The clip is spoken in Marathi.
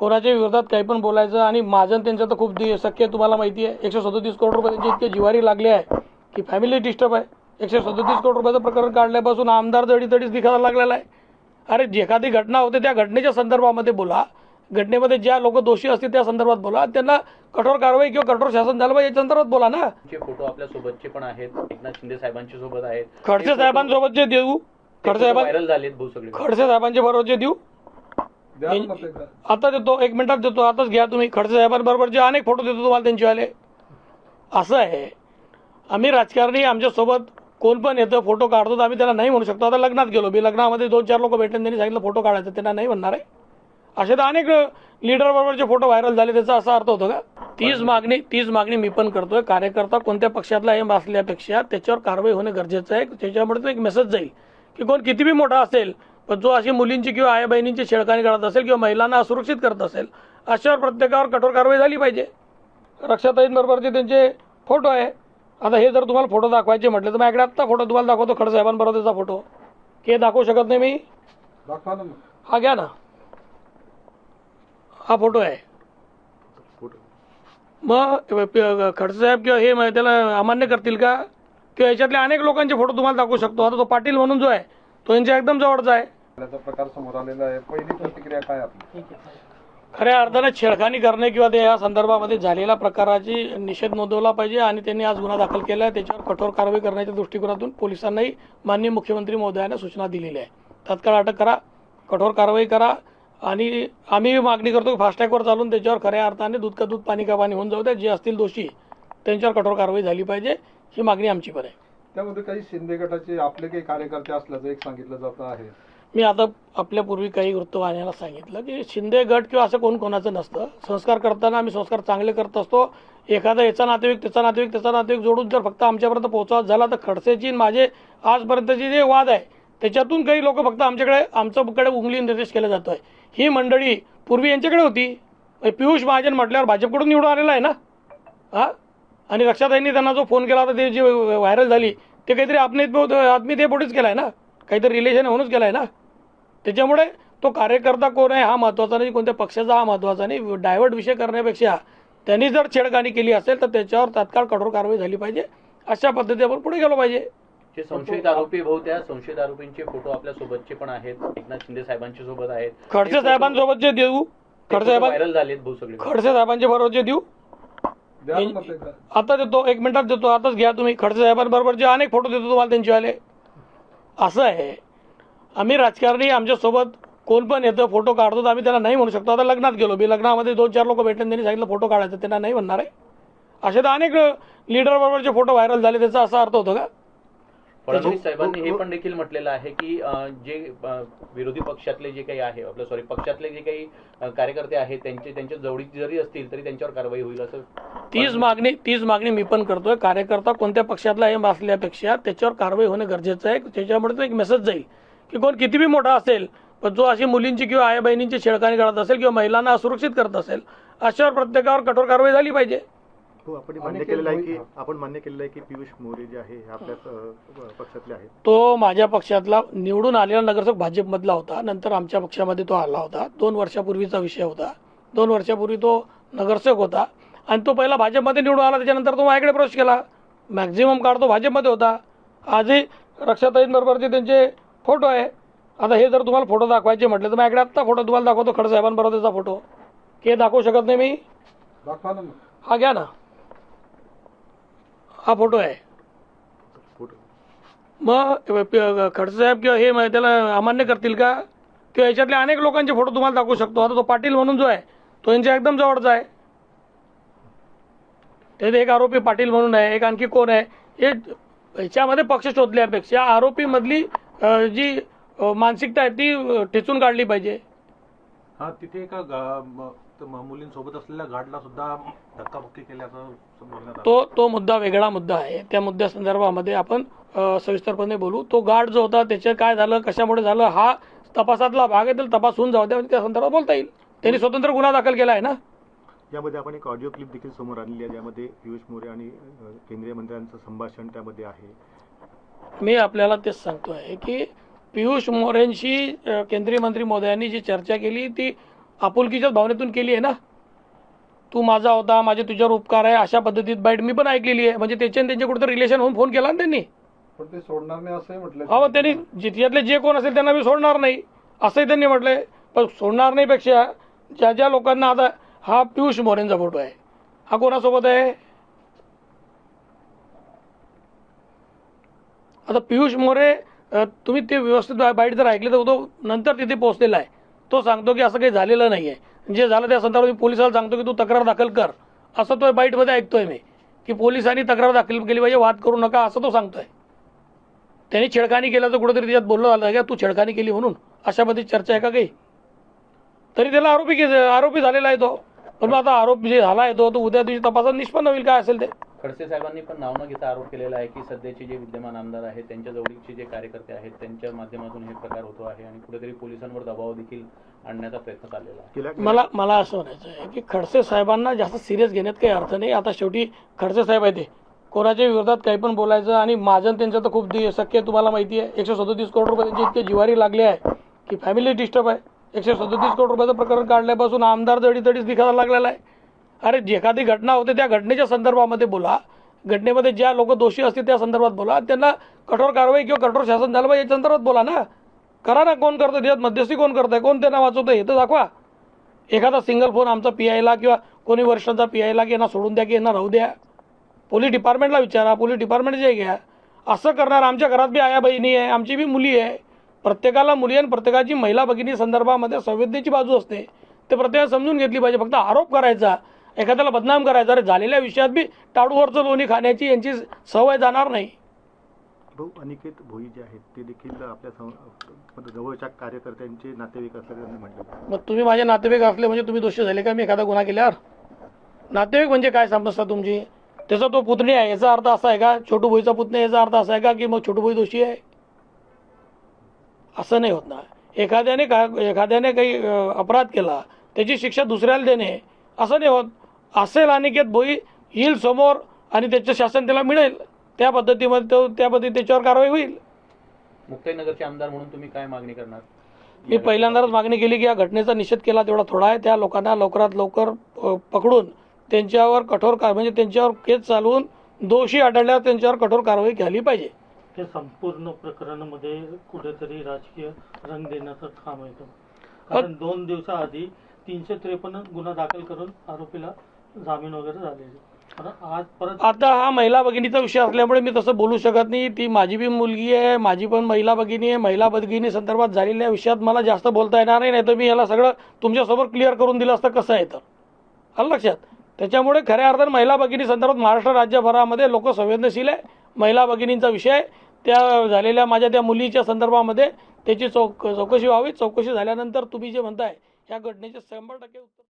कोणाच्या विरोधात काही पण बोलायचं आणि माझं त्यांचं तर खूप दि- शक्य आहे तुम्हाला माहिती आहे. एकशे सदोतीस करोड रुपये त्यांचे इतके जिवारी लागले आहे की फॅमिली डिस्टर्ब आहे. एकशे सदोतीस करोड रुपयाचं प्रकरण काढल्यापासून आमदार जडीतडीच दिखायला लागलेला आहे. अरे जी एखादी घटना होते त्या घटनेच्या संदर्भामध्ये बोला. घटनेमध्ये ज्या लोक दोषी असतील त्या संदर्भात बोला. त्यांना कठोर कारवाई किंवा कठोर शासन झालं पाहिजे याच्या संदर्भात बोला ना. फोटो आपल्या सोबतचे पण आहेत. एकनाथ शिंदे साहेबांच्या सोबत आहेत. खडसे साहेबांसोबत जे देऊ. खडसे साहेबांचे बरोबर जे देऊ. आता देतो एक मिनिटात देतो. आताच घ्या तुम्ही. खडसे साहेबांबरोबर जे अनेक फोटो देतो तुम्हाला त्यांचे आले असं आहे. आम्ही राजकारणी आमच्यासोबत कोण पण येतं फोटो काढतो तर आम्ही त्याला नाही म्हणू शकतो. आता लग्नात गेलो. मी लग्नामध्ये दोन चार लोक भेटले त्यांनी सांगितलं फोटो काढायचं. त्यांना नाही म्हणणार आहे. असे तर अनेक लीडर बरोबरचे फोटो व्हायरल झाले त्याचा असा अर्थ होतो का? तीच मागणी तीच मागणी मी पण करतोय. कार्यकर्ता कोणत्या पक्षातला हे असल्यापेक्षा त्याच्यावर कारवाई होणं गरजेचं आहे. त्याच्यामुळे तो एक मेसेज जाईल की कोण किती बी मोठा असेल पण जो अशी मुलींची किंवा आई बहिणींची छेडखानी करत असेल किंवा महिलांना असुरक्षित करत असेल अशावर प्रत्येकावर कठोर कारवाई झाली पाहिजे. रक्षाताईंबरोबरचे त्यांचे फोटो आहे. आता हे जर तुम्हाला फोटो दाखवायचे म्हटले तर माझ्याकडे आत्ता फोटो तुम्हाला दाखवतो खडसाहेबांबरोबर त्याचा फोटो. हे दाखवू शकत नाही मी. हा घ्या ना. हा फोटो आहे. मग प- खडसे साहेब किंवा हे त्याला अमान्य करतील का? किंवा याच्यातले अनेक लोकांचे फोटो तुम्हाला दाखवू शकतो. आता तो पाटील म्हणून जो आहे तो यांच्या एकदम जवळचा आहे. त्याचा प्रकार समोर आलेला आहे. पहिली प्रतिक्रिया काय आपली? खऱ्या अर्थाने छेडखानी करणे किंवा ते या संदर्भामध्ये झालेल्या प्रकाराची निषेध नोंदवला पाहिजे आणि त्यांनी आज गुन्हा दाखल केला आहे. त्याच्यावर कठोर कारवाई करण्याच्या दृष्टिकोनातून पोलिसांनाही माननीय मुख्यमंत्री महोदयाने सूचना दिलेल्या आहे तात्काळ अटक करा कठोर कारवाई करा आणि आम्ही मागणी करतो फास्टॅगवर चालून त्याच्यावर खऱ्या अर्थाने दूध का दूध पाणी का पाणी होऊन जाऊ द्या. जे असतील दोषी त्यांच्यावर कठोर कारवाई झाली पाहिजे. ही मागणी आमची पण आहे. त्यामध्ये काही शिंदे गटाचे आपले काही कार्यकर्ते असल्याचं एक सांगितलं जात आहे. मी आता आपल्यापूर्वी काही वृत्तवाहिन्यांना सांगितलं की शिंदे गट किंवा असं कोण कोणाचं नसतं. संस्कार करताना आम्ही संस्कार चांगले करत असतो. एखादा याचा नातेवाईक त्याचा नातेवाईक त्याचा नातेवाईक जोडून जर फक्त आमच्यापर्यंत पोहोचवा झाला तर खडसेची माझे आजपर्यंतचे जे वाद आहे त्याच्यातून काही लोक फक्त आमच्याकडे आमच्याकडे उंगली निर्देश केला जातोय. ही मंडळी पूर्वी यांच्याकडे होती. म्हणजे पियुष महाजन म्हटल्यावर भाजपकडून निवडून आलेला आहे ना? हा? आणि रक्षाताईंनी त्यांना जो फोन केला होता ते जी व्हायरल झाली ते काहीतरी आत्मीय आत्मीयतेपोटीच केला आहे ना? काहीतरी रिलेशन होऊनच केला आहे ना? त्याच्यामुळे तो कार्यकर्ता कोण आहे हा महत्त्वाचा नाही कोणत्या पक्षाचा हा महत्त्वाचा नाही. डायव्हर्ट विषय करण्यापेक्षा त्यांनी जर छेडखानी केली असेल तर त्याच्यावर तात्काळ कठोर कारवाई झाली पाहिजे. अशा पद्धती आपण पुढे गेलो पाहिजे. जे संशयित आरोपी भाऊ त्या संशयित आरोपींचे फोटो आपल्या सोबतचे पण आहेत. एकनाथ शिंदे साहेबांच्या सोबत आहेत. खडसे साहेबांसोबत जे देऊ खडसे साहेबां व्हायरल झालेत भाऊ सगळे खडसे साहेबांचे बरोबर जे देऊ. आता देतो एक मिनिटात देतो आताच घ्या तुम्ही. खडसे साहेबांबरोबर जे अनेक फोटो देतो तुम्हाला त्यांचे आले असं आहे. आम्ही राजकारणी आमच्यासोबत कोण पण येतं फोटो काढतो तर आम्ही त्याला नाही म्हणू शकतो. आता लग्नात गेलो मी. लग्नामध्ये दोन चार लोक भेटले त्यांनी सांगितलं फोटो काढायचं. त्यांना नाही म्हणणार आहे. असे तर अनेक लीडर बरोबरचे फोटो व्हायरल झाले. त्याचा असा अर्थ होतो का? फडणवीस साहेबांनी हे पण देखील म्हटलेलं आहे की जे विरोधी पक्षातले जे काही आहे आपलं सॉरी पक्षातले जे काही कार्यकर्ते आहेत त्यांचे त्यांच्या जवळीक जरी असतील तरी त्यांच्यावर कारवाई होईल असं तीच मागणी तीच मागणी मी पण करतोय. कार्यकर्ता कोणत्या पक्षातला हे असल्यापेक्षा त्याच्यावर कारवाई होणं गरजेचं आहे. त्याच्यामुळे तो एक मेसेज जाईल. की कोण किती बी मोठा असेल पण जो अशी मुलींची किंवा आई बहिणींची छेडखानी करत असेल किंवा महिलांना असुरक्षित करत असेल अशावर प्रत्येकावर कठोर कारवाई झाली पाहिजे. हो आपण मान्य केलेलं आहे की आपण मान्य केलेलं आहे की पियुष मोरे जे आहे आपल्याच पक्षातले आहेत. तो माझ्या पक्षातला निवडून आलेला नगरसेवक भाजपमधला होता. नंतर आमच्या पक्षामध्ये तो आला होता. दोन वर्षापूर्वीचा विषय होता. दोन वर्षापूर्वी तो नगरसेवक होता. आणि तो पहिला भाजपमध्ये निवडून आला. त्याच्यानंतर तो माझ्याकडे प्रवेश केला. मॅक्झिमम काळ तो भाजपमध्ये होता. आजही रक्षाताईंबरोबरचे त्यांचे फोटो आहे. आता हे जर तुम्हाला फोटो दाखवायचे म्हटले तर माझ्याकडे आत्ता फोटो तुम्हाला दाखवतो खडसाहेबांबरोबर त्याचा फोटो. हे दाखवू शकत नाही मी? दाखवा ना मग. हा घ्या ना. हा फोटो आहे. मग प- खडसे साहेब किंवा हे त्याला अमान्य करतील का? किंवा याच्यातले अनेक लोकांचे फोटो तुम्हाला दाखवू शकतो. आता तो पाटील म्हणून जो आहे तो यांच्या एकदम जवळचा आहे. त्यात एक आरोपी पाटील म्हणून आहे एक आणखी कोण आहे? हे याच्यामध्ये पक्ष शोधल्यापेक्षा आरोपीमधली जी मानसिकता आहे ती ठेचून काढली पाहिजे. हा तिथे एका मुलींसोबत असलेल्या गार्डला सुद्धा धक्काबुक्की केल्याचं तो तो मुद्दा वेगळा मुद्दा आहे. त्या मुद्द्या संदर्भामध्ये आपण सविस्तरपणे बोलू. तो गार्ड जो होता त्याचं काय झालं कशामुळे झालं हा तपासातला भाग आहे त्याला तपास होऊन जाऊ द्या म्हणजे त्या संदर्भात बोलता येईल. त्यांनी स्वतंत्र गुन्हा दाखल केला आहे ना? यामध्ये आपण एक ऑडिओ क्लिप देखील समोर आणली आहे ज्यामध्ये पियुष मोरे आणि केंद्रीय मंत्र्यांचं संभाषण त्यामध्ये आहे. मी आपल्याला तेच सांगतो आहे की पियुष मोरेंशी केंद्रीय मंत्री महोदयांनी जी चर्चा केली ती आपुलकीच्याच भावनेतून केली आहे ना? तू माझा होता माझे तुझ्यावर उपकार आहे अशा पद्धतीत बाईट मी पण ऐकलेली आहे. म्हणजे त्याच्या त्यांच्या कुठेतरी रिलेशन होऊन फोन केला ना त्यांनी? सोडणार नाही असंही म्हटलं. अहो त्यांनी जिथल्यातले जे कोण असेल त्यांना मी सोडणार नाही. असंही त्यांनी म्हटलंय. पण सोडणार नाही पेक्षा ज्या ज्या लोकांना आता हा पियुष मोरेंचा फोटो आहे हा कोणासोबत आहे? आता पियुष मोरे तुम्ही ते व्यवस्थित बाईट जर ऐकले तर तो नंतर तिथे पोहोचलेला आहे. तो सांगतो की असं काही झालेलं नाही आहे जे झालं त्या संदर्भात मी पोलिसाला सांगतो की तू तक्रार दाखल कर. असं तो बाईटमध्ये ऐकतोय मी की पोलिसांनी तक्रार दाखल केली पाहिजे वाद करू नका असं तो सांगतोय. त्यांनी छेडखानी केल्याचं तर कुठेतरी त्याच्यात बोललं झालं का? तू छेडखानी केली म्हणून. अशामध्ये चर्चा आहे का काही? तरी त्याला आरोपी के आरोपी झालेला आहे तो. पण मग आता आरोप जे झाला आहे तो तो उद्या दिवशी तपासात निष्पन्न होईल काय असेल ते? खडसे साहेबांनी पण नाव न घेता आरोप केलेला आहे की सध्याचे जे विद्यमान आमदार आहेत त्यांच्या जवळचे जे कार्यकर्ते आहेत त्यांच्या माध्यमातून हे प्रकार होतो आहे आणि कुठेतरी पोलिसांवर दबाव देखील आणण्याचा प्रयत्न चाललेला आहे. मला मला असं म्हणायचं आहे की खडसे साहेबांना जास्त सिरियस घेण्यात काही अर्थ नाही. आता शेवटी खडसे साहेब आहे ते. कोणाच्या विरोधात काही पण बोलायचं आणि माझं त्यांचं तर खूप दि- शक्य तुम्हाला माहिती आहे. एकशे सदोतीस करोड रुपये त्यांचे इतके जिवारी लागले आहे की फॅमिली डिस्टर्ब आहे. एकशे सदोतीस करोड रुपयाचं प्रकरण काढल्यापासून आमदार जडीतडीच दिखायला लागलेला आहे. अरे जी एखादी घटना होते त्या घटनेच्या संदर्भामध्ये बोला. घटनेमध्ये ज्या लोक दोषी असतील त्या संदर्भात बोला. त्यांना कठोर कारवाई किंवा कठोर शासन झालं पाहिजे या संदर्भात बोला ना. करा ना कोण करतं त्यात मध्यस्थी कोण करतंय? कोण त्यांना वाचवतं हे तर दाखवा. एखादा सिंगल फोन आमचा पी आयला किंवा कोणी वर्षांचा पी आयला की यांना सोडून द्या की यांना राहू द्या. पोलीस डिपार्टमेंटला विचारा. पोलीस डिपार्टमेंट जे घ्या. असं करणार आमच्या घरात बी आया बहिणी आहे. आमची बी मुली आहे. प्रत्येकाला मुली आणि प्रत्येकाची महिला भगिनी संदर्भामध्ये संवेदनेची बाजू असते. ते प्रत्येकाला समजून घेतली पाहिजे. फक्त आरोप करायचा. एखाद्याला बदनाम करायचा अरे झालेल्या विषयात बी टाळूवरचं लोणी खाण्याची यांची सवय जाणार नाही. भाऊ अनिकेत भोई जे आहेत ते देखील आपल्या जवळच्या कार्यकर्त्यांचे नातेवाईक असल्याचं त्यांनी म्हटलं. मग तुम्ही माझे नातेवाईक असले म्हणजे तुम्ही दोषी झाले का? मी एखादा गुन्हा केल्यावर? नातेवाईक म्हणजे काय समजता तुमची? त्याचा तो पुतणी आहे याचा अर्थ असा आहे का? छोटू भोईचा पुतणी याचा अर्थ असा आहे का? की मग छोटू भोई दोषी आहे? असं नाही होत ना. एखाद्याने का एखाद्याने काही अपराध केला त्याची शिक्षा दुसऱ्याला देणे असं नाही होत. असेल अनिकेत भोई येईल समोर आणि त्याचं शासन त्याला मिळेल. त्या पद्धतीमध्ये तो त्या पद्धती त्याच्यावर कारवाई होईल. मुक्ताईनगरचे आमदार म्हणून तुम्ही काय मागणी करणार? मी पहिल्यांदाच मागणी केली की या घटनेचा निषेध केला तेवढा थोडा आहे. त्या लोकांना लवकरात लवकर पकडून त्यांच्यावर कठोर कार म्हणजे त्यांच्यावर केस चालवून दोषी आढळल्यावर त्यांच्यावर कठोर कारवाई झाली पाहिजे. त्या संपूर्ण प्रकरणामध्ये कुठेतरी राजकीय रंग देण्याचं काम येतं कारण दोन दिवसाआधी तीनशे त्रेपन्न गुन्हा दाखल करून आरोपीला जामीन वगैरे झालेले आज परत आता हा महिला भगिनीचा विषय असल्यामुळे मी तसं बोलू शकत नाही. ती माझी बी मुलगी आहे माझी पण महिला भगिनी आहे. महिला भगिनी संदर्भात झालेल्या विषयात मला जास्त बोलता येणार नाही तर मी याला सगळं तुमच्यासमोर क्लिअर करून दिलं असतं कसं आहे तर. आलं लक्षात? त्याच्यामुळे खऱ्या अर्थानं महिला भगिनी संदर्भात महाराष्ट्र राज्यभरामध्ये लोक संवेदनशील आहे. महिला भगिनींचा विषय त्या झालेल्या माझ्या त्या मुलीच्या संदर्भामध्ये त्याची चौक चौकशी व्हावी. चौकशी झाल्यानंतर तुम्ही जे म्हणताय या घटनेचे शंभर टक्के उत्तर